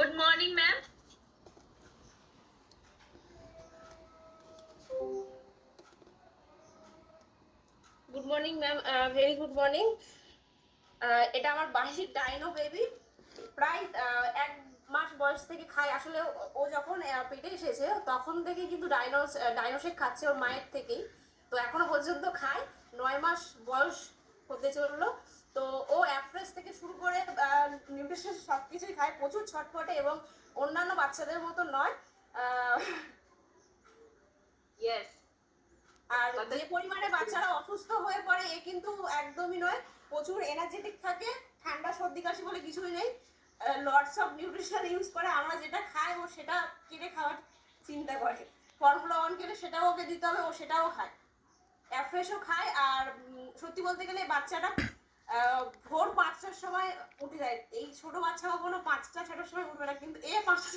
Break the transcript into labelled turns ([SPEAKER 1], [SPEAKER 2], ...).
[SPEAKER 1] Good morning ma'am
[SPEAKER 2] good morning ma'am very good morning এটা আমার বাড়ির ডাইনো বেবি প্রায় আহ, এক মাস বয়স থেকে খায়। আসলে ও- যখন পেটে এসেছে তখন থেকে কিন্তু ডাইনোস ডাইনোসেক খাচ্ছে ওর মায়ের থেকেই। তো এখনও পর্যন্ত খায়। নয় মাস বয়স হতে চলল। নিউট্রিশন সব কিছুই খায় প্রচুর ছটফটে এবং অন্যান্য বাচ্চাদের মতো নয়। আর যে পরিমাণে বাচ্চারা অসুস্থ হয়ে পড়ে এ কিন্তু একদমই নয়। প্রচুর এনার্জেটিক থাকে ঠান্ডা সর্দি কাশি বলে কিছুই নেই। লটস অফ নিউট্রিশন ইউজ করে আমরা যেটা খাই ও সেটা কিনে খাওয়ার চিন্তা করে। ফর্মুলা ওয়ান কিনে সেটাও ওকে দিতে হবে ও সেটাও খায়। অ্যাফ্রেশও খায় আর সত্যি বলতে গেলে বাচ্চাটা আহ, ভোর পাঁচটার সময় উঠে যায়। এই ছোট বাচ্চা কখনো পাঁচটা ছটার সময় উঠবে না কিন্তু এ পাঁচটার